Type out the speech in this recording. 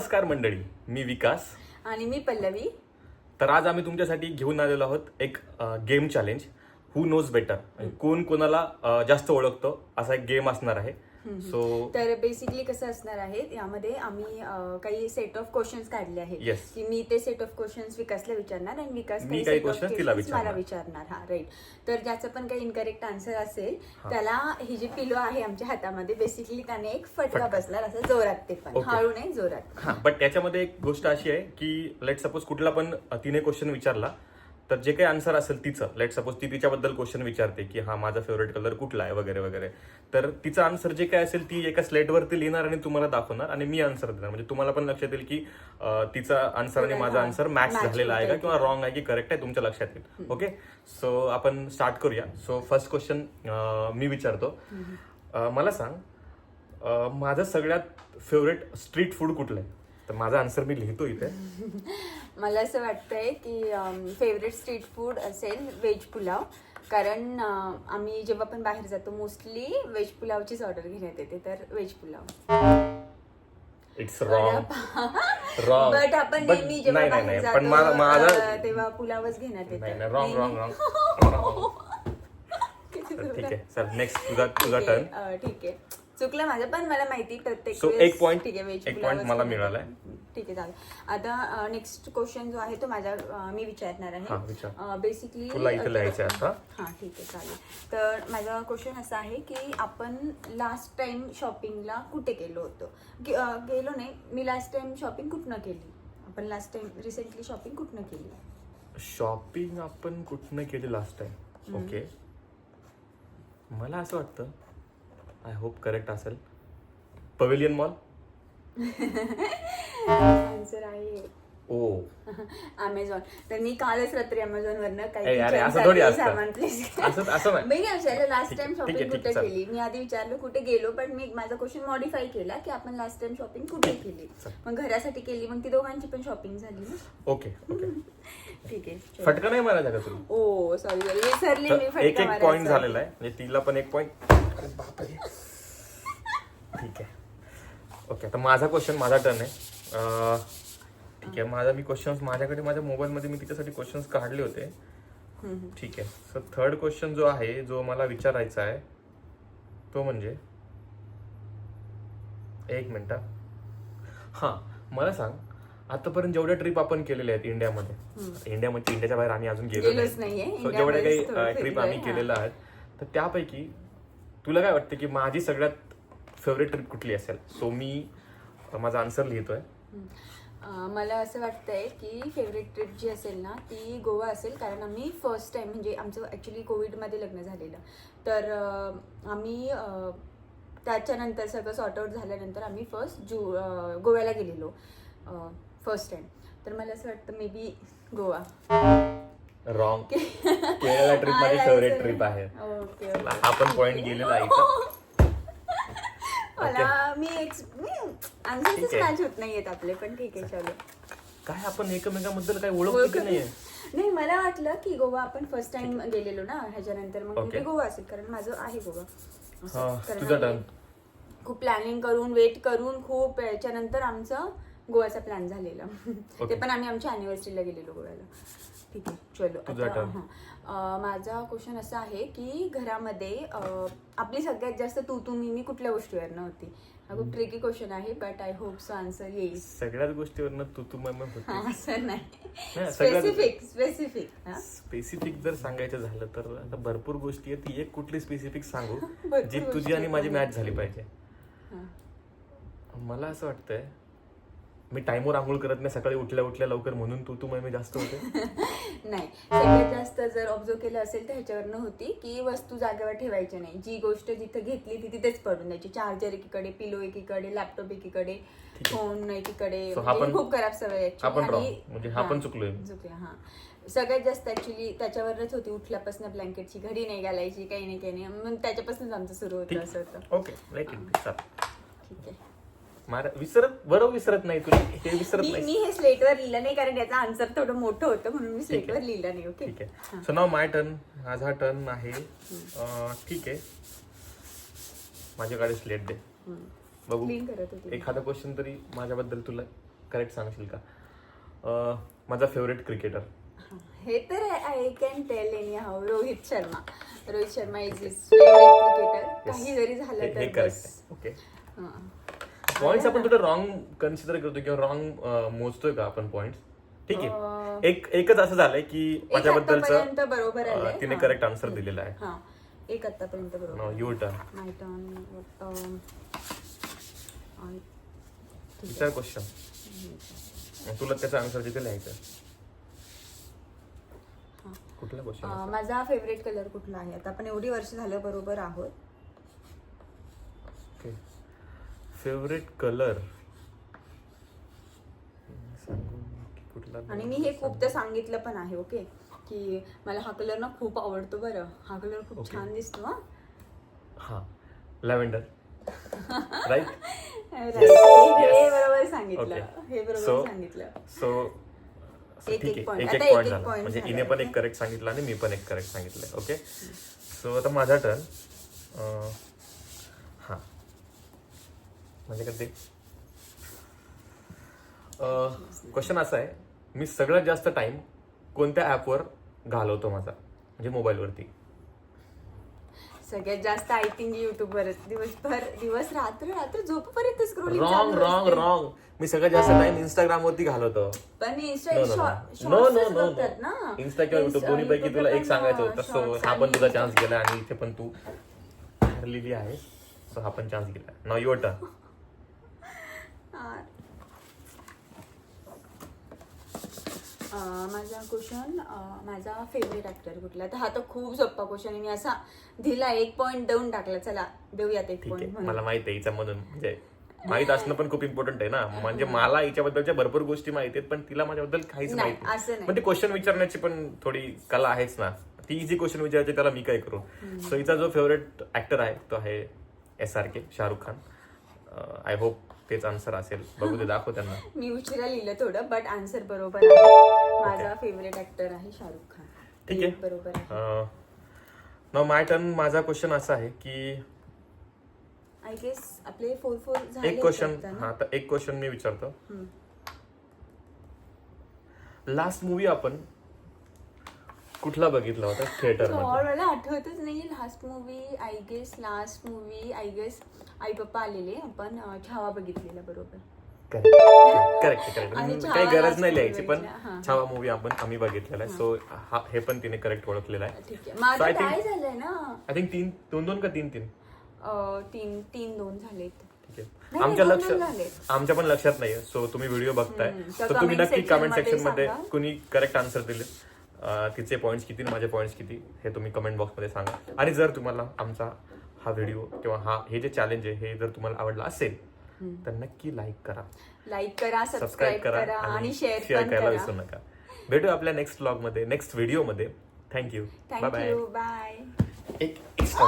नमस्कार मंडळी मी विकास. आणि मी पल्लवी. तर आज आम्ही तुमच्यासाठी घेऊन आलेलो आहोत एक game challenge who knows better कोण कोणाला जास्त ओळखतो असा एक गेम असणार आहे. सो तर बेसिकली कसं असणार आहे यामध्ये आम्ही काही सेट ऑफ क्वेश्चन्स काढले आहेत. की मी ते सेट ऑफ क्वेश्चन्स विकासला विचारणार आणि विकास काही मला विचारणार. हा राईट तर ज्याचं पण काही इनकरेक्ट आन्सर असेल त्याला ही जी पिलो आहे आमच्या हातामध्ये बेसिकली त्याने एक फटका बसणार असं जोरात ते पण. हळू नाही जोरात. बट त्याच्यामध्ये एक गोष्ट अशी आहे की लेट सपोज कुठला पण तिने क्वेश्चन विचारला तर जे काही आन्सर असेल तिचं लेट सपोज ती तिच्याबद्दल क्वेश्चन विचारते की हा माझा फेवरेट कलर कुठला आहे? वगैरे वगैरे. तर तिचं आन्सर जे काय असेल ती एका स्लेटवरती लिहिणार आणि तुम्हाला दाखवणार आणि मी आन्सर देणार. म्हणजे तुम्हाला पण लक्षात येईल की तिचा आन्सर आणि माझा आन्सर मॅच झालेला आहे का किंवा रॉंग आहे की करेक्ट आहे तुमच्या लक्षात येईल. ओके सो आपण स्टार्ट करूया. सो फर्स्ट क्वेश्चन मी विचारतो. मला सांग माझं सगळ्यात फेवरेट स्ट्रीट फूड कुठलं आहे? तर माझा आन्सर मी लिहितो इथे. मला असं वाटतंय की फेवरेट स्ट्रीट फूड असेल व्हेज पुलाव. कारण आम्ही जेव्हा पण बाहेर जातो मोस्टली व्हेज पुलावचीच ऑर्डर घेण्यात येते तर veg pulao. It's wrong but आपण नेहमी जेव्हा बाहेर जातो तेव्हा पुलावच घेण्यात येते. नाही रॉंग रॉंग रॉंग ठीक आहे. सर नेक्स्ट तुझा तुझा टर्न ठीक आहे. चुकलं माझं पण मला माहिती प्रत्येक So, एक point- एक मला मिळालाय. ठीक आहे चालेल. आता नेक्स्ट क्वेश्चन जो आहे तो माझ्या अं, मी विचारणार हा, विचार. आहे बेसिकली तुला इथं लिहायचं आहे आता. हा ठीक आहे चालेल. तर माझा क्वेश्चन असा आहे की आपण लास्ट टाइम शॉपिंगला कुठे गेलो होतो? गे- अं, गेलो नाही मी लास्ट टाइम शॉपिंग कुठनं केली? आपण लास्ट टाइम रिसेंटली शॉपिंग कुठनं केली? शॉपिंग आपण कुठनं केली लास्ट टाइम ओके मला असं वाटतं आय होप करेक्ट असेल. पवेलियन मॉल आन्सर आहे. ओ. अमेझॉन तर मी कालच रात्री अमेझॉन वरनं काही अरे, असं थोडी साठी असतं. सामान. असं असं नाही मी विचारलं लास्ट ठीक टाइम आहे, ठीक आहे, शॉपिंग कुठे. केली? मी आधी विचारलं कुठे गेलो पण मी माझा क्वेश्चन मॉडीफाय केला की आपण लास्ट टाइम शॉपिंग कुठे केली? मग घरासाठी केली मग ती दोघांची पण शॉपिंग झाली ना? Okay okay. ठीक आहे. फटका नाही मारायचा का तुला? ओ सॉरी सॉरी विसरली मी तर फटका एक एक मारायचा. पॉइंट झालेला आहे. म्हणजे तिला पण एक पॉइंट अरे बापरे. ठीक आहे. ओके आता माझा क्वेश्चन माझा टर्न आहे. अं, ठीक आहे. माझा मी क्वेश्चन माझ्याकडे माझ्या मोबाईलमध्ये मी तिच्यासाठी क्वेश्चन्स काढले होते. ठीक आहे. सर थर्ड क्वेश्चन जो आहे जो मला विचारायचा आहे तो म्हणजे एक मिनिट. हा मला सांग. आतापर्यंत जेवढ्या ट्रिप आपण केलेल्या आहेत इंडियामध्ये इंडियामध्ये इंडियाच्या बाहेर आम्ही अजून गेलो. So, जेवढ्या काही ट्रिप आम्ही. केलेल्या आहेत तर त्यापैकी तुला काय वाटतं की माझी सगळ्यात फेवरेट ट्रिप कुठली असेल? सो मी माझा आन्सर लिहितोय. मला असं वाटतंय की फेवरेट ट्रिप जी असेल ना ती गोवा असेल. कारण आम्ही फर्स्ट टाइम म्हणजे आमचं ॲक्च्युली कोविडमध्ये लग्न झालेलं. तर आम्ही त्याच्यानंतर सगळं सॉर्ट आउट झाल्यानंतर आम्ही फर्स्ट जू गोव्याला गेलेलो. फर्स्ट टाइम तर मला असं वाटतं may be Goa wrong trip माझी फेवरेट ट्रिप आहे. ओके चला, हा पण पॉइंट गेलेला आहे. मला मी एक्स मी आहे. मॅच होत नाहीयेत आपले पण ठीक आहे चलो काय आपण एकमेकांबद्दल काय ओळखतो की नाहीये नाही मला वाटलं की गोवा आपण फर्स्ट टाइम गेलेलो ना ह्याच्यानंतर मग Okay. गोवा असेल कारण माझं आहे गोवा असं. हा, कारण तुझा आम्ही turn. खूप प्लॅनिंग करून वेट करून खूप याच्यानंतर आमचं गोव्याचा प्लॅन झालेला ते Okay. पण आम्ही आमच्या अॅनिव्हर्सरीला गेलेलो गोव्याला ठीक आहे चलो आता. हा. माझा क्वेश्चन असा आहे की घरामध्ये आपली सगळ्यात जास्त तू तू मी मी कुठल्या गोष्टीवर नव्हती हा खूप ट्रिकी क्वेश्चन आहे but I hope so answer येईल. सगळ्याच गोष्टीवरनं तू तू मग होते असं नाही. स्पेसिफिक स्पेसिफिक स्पेसिफिक जर सांगायचं झालं तर आता भरपूर गोष्टी आहेत ती एक कुठली स्पेसिफिक सांगू जी तुझी आणि. माझी मॅच झाली पाहिजे. मला असं वाटतंय मी टाइमवर आंघोळ करत नाही सकाळी उठल्या उठल्या लवकर म्हणून तू तू मी जास्त होते. नाही सगळ्यात जास्त जर ऑब्झर्व केलं असेल तर ह्याच्यावरनं होती की वस्तू जागेवर ठेवायची नाही. जी गोष्ट जिथं घेतली ती तिथेच पडून द्यायची. चार्जर एकीकडे पिलो एकीकडे लॅपटॉप एकीकडे आहे. फोन एकीकडे. So हा म्हणजे पण- खूप खराब सवय actually. हा पण wrong. आणि- म्हणजे हा पण चुकलोय. चुकला हा. सगळ्यात जास्त ऍक्च्युली त्याच्यावरच होती उठल्यापासून ब्लँकेटची घडी नाही घालायची काही नाही काही नाही. मग त्याच्यापासूनच आमचं सुरू होतं असं होतं. ओके ठीक आहे. मारा विसरत बरोबर विसरत नाही तुला हे विसरत मी नाही मी हे स्लेटवर लिहिलं नाही कारण याचा आन्सर थोडं मोठं होतं म्हणून मी स्लेटवर लिहिलं नाही ओके ठीक आहे. सो नाव माय टर्न माझा टर्न आहे. अं, ठीक आहे. माझ्याकडे स्लेट दे. बघू. क्लीन करत होती एखादा क्वेश्चन तरी माझ्याबद्दल तुला करेक्ट सांगशील का? अं, माझा फेवरेट क्रिकेटर हे. तर I can tell anyhow Rohit Sharma. Rohit Sharma is is favourite cricketer काही जरी झालं हे तर आहे. ओके हां. पॉइंट्स आपण थोडं रॉंग कन्सिडर करतो किंवा रॉंग मोजतोय का आपण पॉइंट्स ठीक आहे. एक एकच असं झालंय की माझ्याबद्दलचं बरोबर आलंय. तिने. करेक्ट आन्सर दिलेला आहे. हा. एक आतापर्यंत बरोबर. युअर टर्न माय टर्न विचार क्वेश्चन तुला त्याचा आन्सर तिथे लिहायचं. कुठला क्वेश्चन माझा फेवरेट कलर कुठला आहे? आता आपण एवढी वर्ष झालं बरोबर आहोत ओके फेवरेट कलर आणि मी हे खूप तर सांगितलं पण आहे ओके की मला हा कलर ना खूप आवडतो बरं. हा कलर खूप. छान दिसतो हा. हा. Lavender right. हे. बरोबर सांगितलं. हे बरोबर सांगितलं. सो एक- ठीक आहे. point. एक पॉईंट झाला. म्हणजे हिने पण? एक करेक्ट सांगितलं आणि मी पण एक करेक्ट सांगितलंय ओके सो आता माझा टर्न म्हणजे कधी क्वेश्चन असा आहे मी सगळ्यात जास्त टाइम कोणत्या ऍपवर घालवतो माझा? म्हणजे मोबाईलवरती सगळ्यात जास्त आय थिंक युट्यूबवरच दिवसभर दिवस रात्र रात्र झोपपर्यंत स्क्रोलिंग रॉंग रॉंग रॉंग मी सगळ्यात जास्त टाइम इंस्टाग्राम वरती घालवतो. पण इंस्टा बघतात ना. इन्स्टा किंवा युट्यूब दोन्ही पैकी तुला एक सांगायचं होतं सो हा पण तुझा चान्स गेला आणि इथे पण तू हरलेली आहे सो हा पण चान्स गेला. नाव युअर टर्न माझा क्वेश्चन माझा फेवरेट ऍक्टर कुठला? तर हा तर खूप सोपा क्वेश्चन आहे. मी असा दिला एक पॉइंट देऊन टाकला. चला देऊयात एक पॉइंट मला माहीत आहे हिचा म्हणून म्हणजे माहीत असणं पण खूप इम्पॉर्टंट आहे ना. म्हणजे मला हिच्याबद्दलच्या भरपूर गोष्टी माहिती आहेत पण तिला माझ्याबद्दल काहीच नाही, माहिती असं नाही. पण ते क्वेश्चन विचारण्याची पण थोडी कला आहेच ना. ती इझी क्वेश्चन विचारायची त्याला मी काय करू? सो हिचा जो फेवरेट ऍक्टर आहे तो आहे S R K Shahrukh Khan. I hope तेच आन्सर असेल. बघू दे दाखव त्यांना. मी उशिरा लिहिलं थोडं बट आन्सर बरोबर आहे. माझा फेवरेट ऍक्टर आहे शाहरुख खान. ठीक आहे. बरोबर नाव माय टर्न माझा क्वेश्चन असा आहे की आय गेस आपले फोर फोर झाले एक क्वेश्चन? हा तर एक क्वेश्चन मी विचारतो. लास्ट मूवी आपण कुठला बघितला होता? थिएटर मला आठवतच नाही. Last movie I guess last movie I guess आई पप्पा आलेले. आपण छावा बघितलेला बरोबर. करेक्ट करेक्ट आणि छावा काही गरज नाही लिहायची पण हा. छावा मूवी आपण आम्ही बघितलेला आहे. सो हे पण तिने करेक्ट ओळखलेला आहे. झालंय ना? आय थिंक तीन दोन दोन का तीन तीन? तीन तीन दोन नाही, आमच्या दोन लक्ष दोन झाले. आमच्या पण लक्षात नाहीये. सो तुम्ही व्हिडिओ बघताय. तर तुम्ही नक्की कमेंट सेक्शनमध्ये. कुणी करेक्ट आन्सर दिले? तिचे पॉईंट्स किती आणि माझे पॉईंट्स किती हे तुम्ही कमेंट बॉक्समध्ये सांगा. आणि जर तुम्हाला आमचा हा व्हिडिओ किंवा हा हे जे चॅलेंज आहे हे जर तुम्हाला आवडलं असेल तर नक्की लाईक करा. लाईक करा सबस्क्राईब करा आणि शेअर करायला करा. विसरू नका. भेटू आपल्या नेक्स्ट ब्लॉगमध्ये नेक्स्ट व्हिडिओमध्ये. थँक्यू बाय बाय एक एक्स्ट्रा